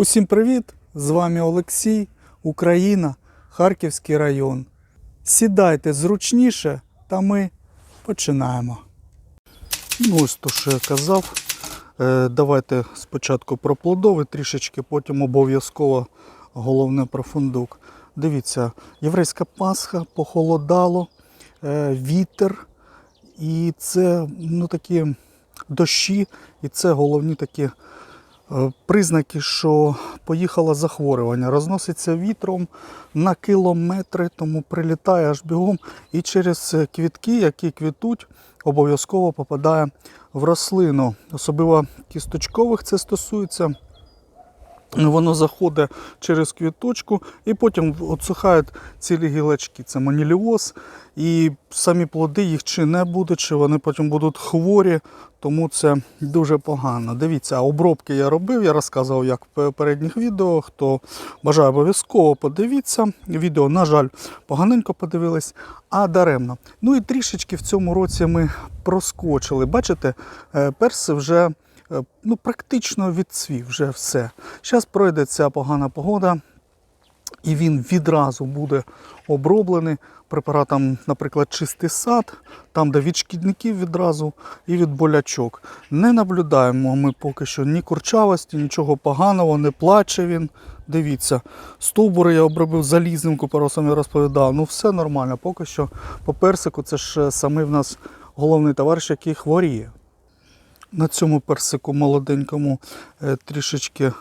Усім привіт! З вами Олексій, Україна, Харківський район. Сідайте зручніше, та ми починаємо. Ну, ось то, що я казав. Е, Давайте спочатку про плодовий трішечки, потім обов'язково головне про фундук. Дивіться, єврейська Пасха, похолодало, е, вітер, і це ну, такі дощі, і це головні такі признаки, що поїхало захворювання. Розноситься вітром на кілометри, тому прилітає аж бігом. І через е, квітки, які квітуть, обов'язково попадає в рослину. Особливо кісточкових це стосується. Воно заходить через квіточку і потім отсухають цілі гілочки. Це маніліоз. І самі плоди їх чи не буде, чи вони потім будуть хворі, тому це дуже погано. Дивіться, обробки я робив, я розказував як в попередніх відео. Хто бажає обов'язково подивіться. Відео, на жаль, поганенько подивились, а даремно. Ну і трішечки в цьому році ми проскочили. Бачите, е, перси вже ну, практично відцвів, вже все. Зараз пройде ця погана погода, і він відразу буде оброблений препаратом, наприклад, чистий сад, там, де від шкідників відразу і від болячок. Не наблюдаємо ми поки що ні курчавості, нічого поганого, не плаче він. Дивіться, стовбури я обробив залізним купоросом, я розповідав. Ну все нормально. Поки що по персику це ж самий в нас головний товариш, який хворіє. На цьому персику молоденькому е, трішечки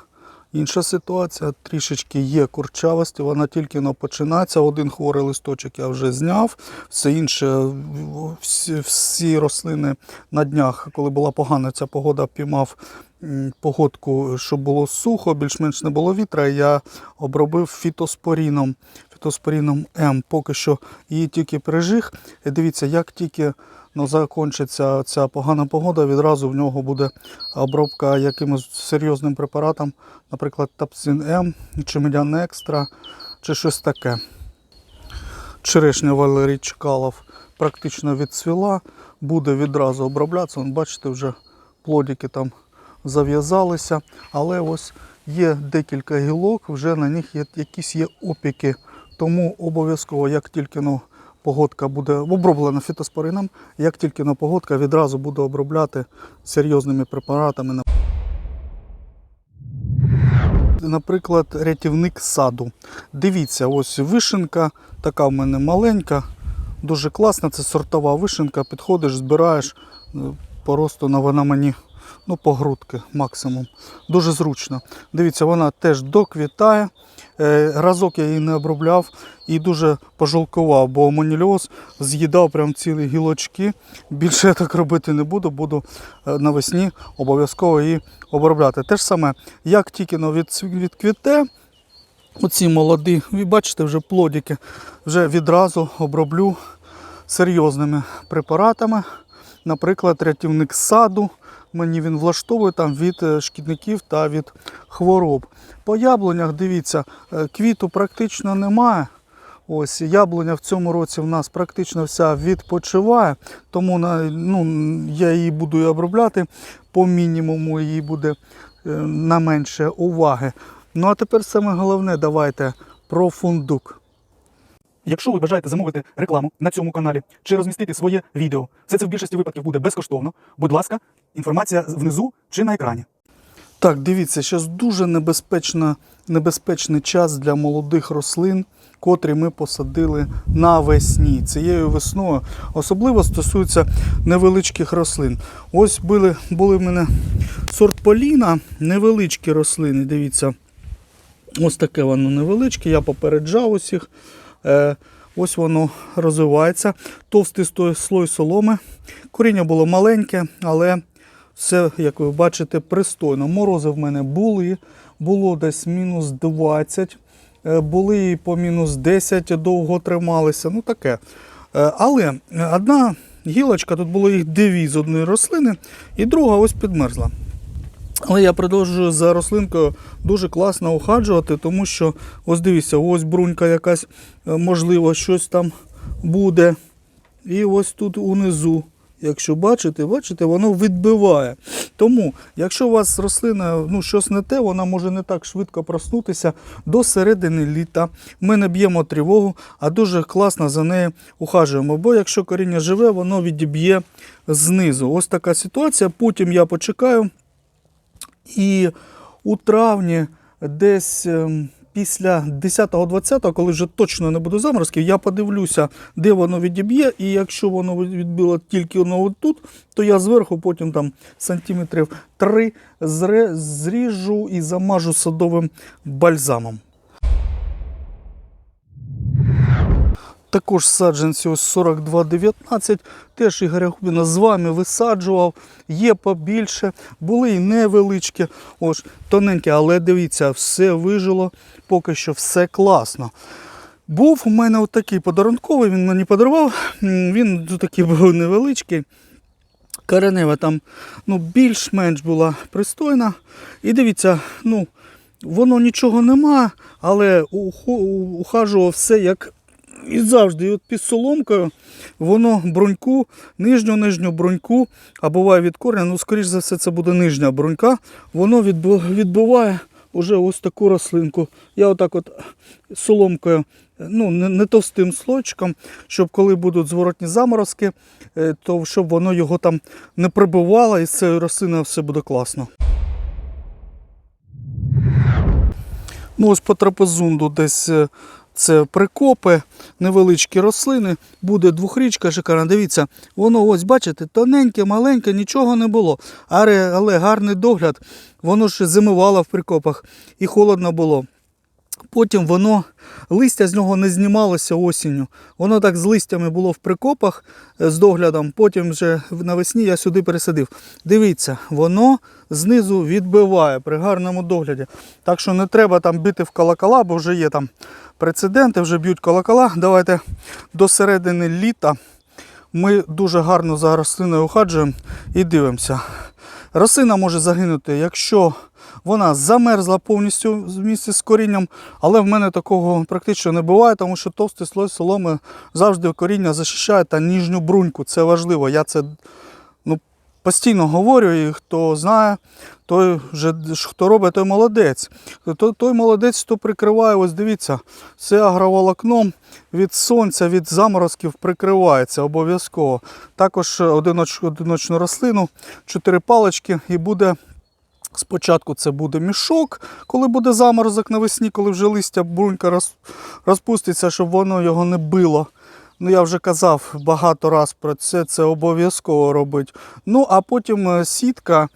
інша ситуація. Трішечки є курчавості, вона тільки починається. Один хворий листочок я вже зняв. Все інше, всі, всі рослини на днях, коли була погана ця погода, піймав погодку, щоб було сухо, більш-менш не було вітра. Я обробив фітоспоріном. Фітоспоріном М. Поки що її тільки пережиг. І дивіться, як тільки закінчиться ця погана погода, відразу в нього буде обробка якимось серйозним препаратом, наприклад, Тапсин М чи Медян Екстра, чи щось таке. Черешня Валерій Чкалов практично відцвіла, буде відразу оброблятися. Вон, бачите, вже плодики там зав'язалися, але ось є декілька гілок, вже на них є якісь є опіки. Тому обов'язково, як тільки ну, погодка буде оброблена фітоспорином, як тільки ну, погодка відразу буде обробляти серйозними препаратами. Наприклад, рятівник саду. Дивіться, ось вишенка, така в мене маленька, дуже класна. Це сортова вишенка. Підходиш, збираєш, ну, просто на вона мені ну, по грудки максимум. Дуже зручно. Дивіться, вона теж доквітає. Е, Разок я її не обробляв і дуже пожалкував, бо маніліоз з'їдав прям цілі гілочки. Більше я так робити не буду, буду е, навесні обов'язково її обробляти. Те ж саме, як тільки від, відквіте, оці молоді, ви бачите, вже плодики, вже відразу оброблю серйозними препаратами. Наприклад, рятівник саду. Мені він влаштовує там від е, шкідників та від хвороб. По яблунях, дивіться, е, квіту практично немає. Ось яблуня в цьому році в нас практично вся відпочиває, тому ну, я її буду і обробляти по мінімуму, її буде е, на менше уваги. Ну а тепер саме головне, давайте про фундук. Якщо ви бажаєте замовити рекламу на цьому каналі чи розмістити своє відео, все це в більшості випадків буде безкоштовно. Будь ласка, інформація внизу чи на екрані. Так, дивіться, зараз дуже небезпечна, небезпечний час для молодих рослин, котрі ми посадили навесні. Цією весною особливо стосується невеличких рослин. Ось були, були в мене сорт Поліна, невеличкі рослини. Дивіться, ось таке воно невеличке, я попереджав усіх. Е, ось воно розвивається. Товстий слой соломи. Коріння було маленьке, але все, як ви бачите, пристойно. Морози в мене були, було десь мінус 20, е, були і по мінус 10, довго трималися. Ну таке. Е, Але одна гілочка, тут було їх дві з одної рослини, і друга ось підмерзла. Але я продовжую за рослинкою дуже класно ухаджувати, тому що ось дивіться, ось брунька якась, е, можливо, щось там буде. І ось тут унизу. Якщо бачите, бачите, воно відбиває. Тому, якщо у вас рослина ну, щось не те, вона може не так швидко проснутися до середини літа. Ми не б'ємо тривогу, а дуже класно за нею ухажуємо. Бо якщо коріння живе, воно відіб'є знизу. Ось така ситуація. Потім я почекаю. І у травні, десь ем, після 10-20, коли вже точно не буде заморозків, я подивлюся, де воно відіб'є. І якщо воно відбило тільки воно тут, то я зверху потім там сантиметрів 3 зріжу і замажу садовим бальзамом. Також саджанці ось 4219. Теж Ігоря Губіна з вами висаджував. Є побільше, були і невеличкі. Ось тоненькі, але дивіться, все вижило, поки що все класно. Був у мене отакий подарунковий, він мені подарував. Він такий був невеличкий. Коренева там ну, більш-менш була пристойна. І дивіться, ну, воно нічого нема, але ухажував все як і завжди. І от під соломкою воно бруньку, нижню нижню бруньку, а буває від корня, ну, скоріш за все, це буде нижня брунька, воно відбиває уже ось таку рослинку. Я отак от соломкою, ну, не, не товстим слойчиком, щоб коли будуть зворотні заморозки, е, то щоб воно його там не прибивало і з цією рослиною все буде класно. Ну, ось по трапезунду десь е, це прикопи, невеличкі рослини. Буде двохрічка шикарна. Дивіться, воно ось, бачите, тоненьке, маленьке, нічого не було. Але, але гарний догляд. Воно ж зимувало в прикопах і холодно було. Потім воно, листя з нього не знімалося осінню. Воно так з листями було в прикопах е, з доглядом. Потім вже навесні я сюди пересадив. Дивіться, воно знизу відбиває при гарному догляді. Так що не треба там бити в колокола, бо вже є там прецеденти, вже б'ють колокола. Давайте до середини літа ми дуже гарно за рослиною ухаджуємо і дивимося. Рослина може загинути, якщо вона замерзла повністю в місці з корінням, але в мене такого практично не буває, тому що товстий слой соломи завжди коріння захищає та ніжню бруньку. Це важливо. Я це постійно говорю, і хто знає, той вже хто робить, той молодець. Той, той молодець, хто прикриває, ось дивіться, це агроволокном від сонця, від заморозків прикривається обов'язково. Також одиноч, одиночну рослину, чотири палички і буде. Спочатку це буде мішок, коли буде заморозок навесні, коли вже листя брунька розпуститься, щоб воно його не било. Ну, я вже казав багато раз про це, це обов'язково робити. Ну, а потім е, сітка,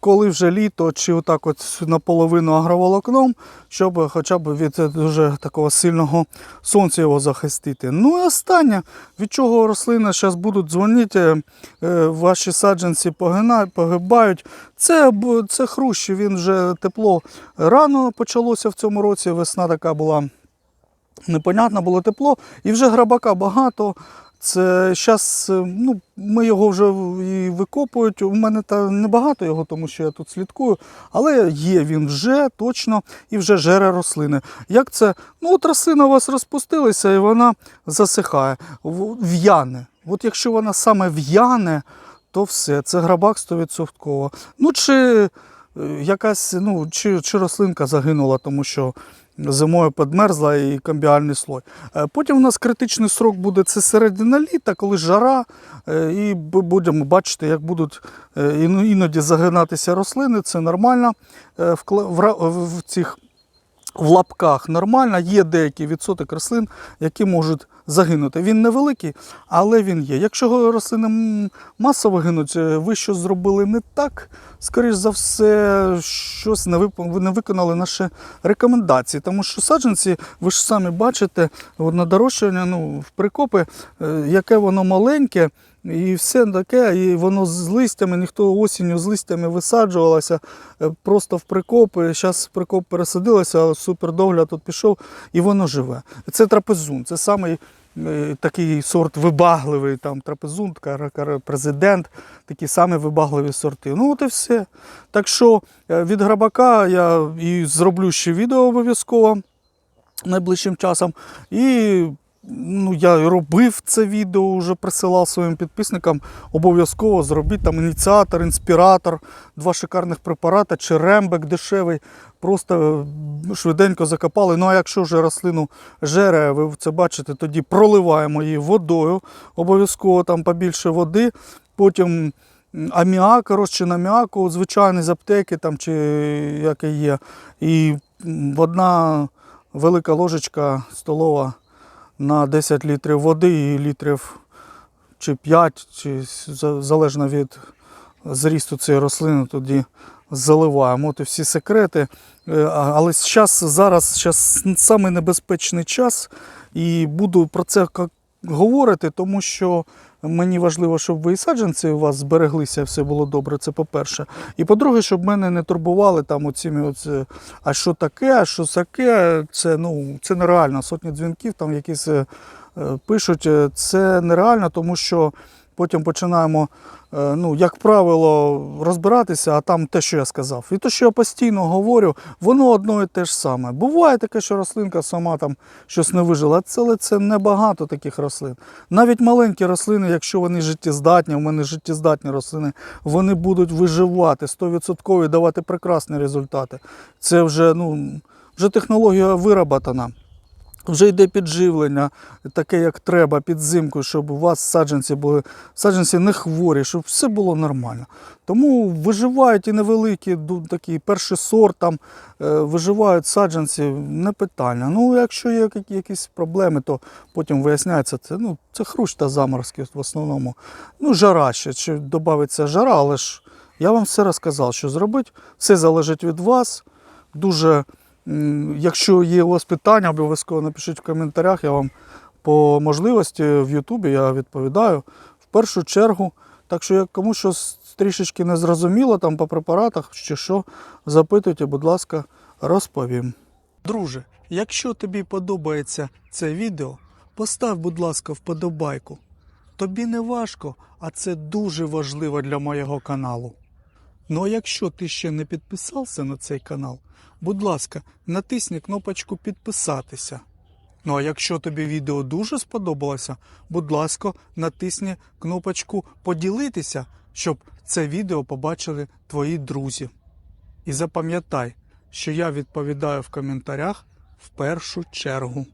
коли вже літо, чи отак от наполовину агроволокном, щоб хоча б від е, дуже такого сильного сонця його захистити. Ну і останнє, від чого рослини зараз будуть дзвонити, е, ваші саджанці погибають. Це, це хрущі, він вже тепло рано почалося в цьому році, весна така була непонятно, було тепло, і вже грабака багато. Це зараз ну, ми його вже і викопують. У мене та небагато його, тому що я тут слідкую. Але є він вже точно і вже жере рослини. Як це? Ну, от рослина у вас розпустилася і вона засихає, в'яне. От якщо вона саме в'яне, то все, це грабак 100%. Ну, чи е, якась, ну, чи, чи рослинка загинула, тому що зимою підмерзла і камбіальний слой. Е, Потім у нас критичний срок буде це середина літа, коли жара, е, і будемо бачити, як будуть е, іноді загинатися рослини. Це нормально в цих в лапках нормально, є деякий відсоток рослин, які можуть загинути. Він невеликий, але він є. Якщо рослини масово гинуть, е, ви щось зробили не так, скоріш за все, щось не, ви не виконали наші рекомендації. Тому що саджанці, ви ж самі бачите, на дорожчання, ну, в прикопи, е, яке воно маленьке. І все таке, і воно з листями, ніхто осінню з листями висаджувалося е, просто в прикопи. Зараз прикоп пересадилося, супер догляд тут пішов, і воно живе. Це трапезун, це самий е, такий сорт вибагливий, там трапезун, президент, такі самі вибагливі сорти. Ну от і все. Так що е, від грабака я і зроблю ще відео обов'язково найближчим часом. І ну, я робив це відео, вже присилав своїм підписникам. Обов'язково зробіть там ініціатор, інспіратор, два шикарних препарати чи рембек дешевий. Просто е, швиденько закопали. Ну а якщо вже рослину жере, ви це бачите, тоді проливаємо її водою. Обов'язково там побільше води. Потім аміак, розчин аміаку, звичайний з аптеки там, чи який є. І одна велика ложечка столова на 10 літрів води і літрів чи 5, чи залежно від зрісту цієї рослини, тоді заливаємо. От і всі секрети. Е, Але зараз, зараз, зараз час, і буду про це говорити, тому що мені важливо, щоб ви і саджанці у вас збереглися, все було добре. Це по-перше. І по-друге, щоб мене не турбували там оціми, оці, а що таке, а що таке. Це, ну, це нереально. Сотні дзвінків там якісь е, е, пишуть. Е, Це нереально, тому що потім починаємо, е, ну, як правило, розбиратися, а там те, що я сказав. І те, що я постійно говорю, воно одно і те ж саме. Буває таке, що рослинка сама там щось не вижила, але це небагато таких рослин. Навіть маленькі рослини, якщо вони життєздатні, у мене життєздатні рослини, вони будуть виживати 100% і давати прекрасні результати. Це вже, ну, вже технологія вироботана. Вже йде підживлення, таке як треба, під зимку, щоб у вас саджанці були саджанці не хворі, щоб все було нормально. Тому виживають і невеликі, такі перший сорт, там е, виживають саджанці, не питання. Ну, якщо є якісь проблеми, то потім виясняється, це, ну, це хрущ та заморозки в основному. Ну, жара ще, чи додається жара, але ж я вам все розказав, що зробити. Все залежить від вас. Дуже Якщо є у вас питання, обов'язково напишіть в коментарях. Я вам по можливості в Ютубі я відповідаю в першу чергу. Так що, як кому щось трішечки не зрозуміло там по препаратах чи що, запитуйте, будь ласка, розповім. Друже, якщо тобі подобається це відео, постав, будь ласка, вподобайку. Тобі не важко, а це дуже важливо для моєго каналу. Ну а якщо ти ще не підписався на цей канал, будь ласка, натисни кнопочку підписатися. Ну а якщо тобі відео дуже сподобалося, будь ласка, натисни кнопочку поділитися, щоб це відео побачили твої друзі. І запам'ятай, що я відповідаю в коментарях в першу чергу.